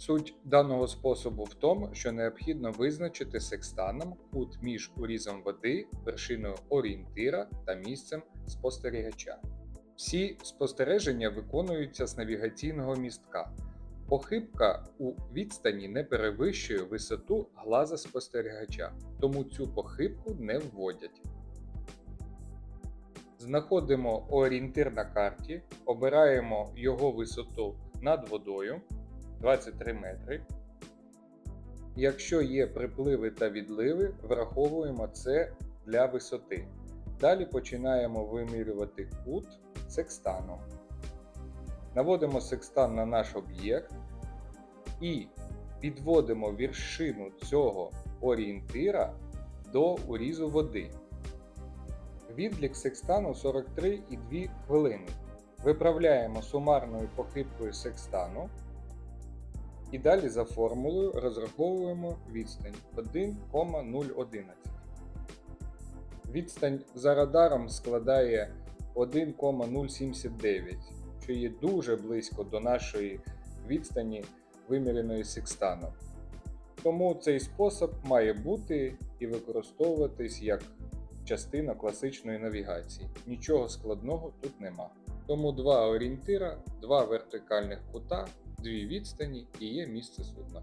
Суть даного способу в тому, що необхідно визначити секстаном кут між урізом води, вершиною орієнтира та місцем спостерігача. Всі спостереження виконуються з навігаційного містка. Похибка у відстані не перевищує висоту глаза спостерігача, тому цю похибку не вводять. Знаходимо орієнтир на карті, обираємо його висоту над водою 23 метри. Якщо є припливи та відливи, враховуємо це для висоти. Далі починаємо вимірювати кут секстаном. Наводимо секстан на наш об'єкт і підводимо вершину цього орієнтира до урізу води. Відлік секстану 43,2 хвилини. Виправляємо сумарною похибкою секстану і далі за формулою розраховуємо відстань 1,011. Відстань за радаром складає 1,079, що є дуже близько до нашої відстані, виміреної секстаном. Тому цей спосіб має бути і використовуватись як частина класичної навігації. Нічого складного тут нема. Тому два орієнтира, два вертикальних кута, дві відстані і є місце судна.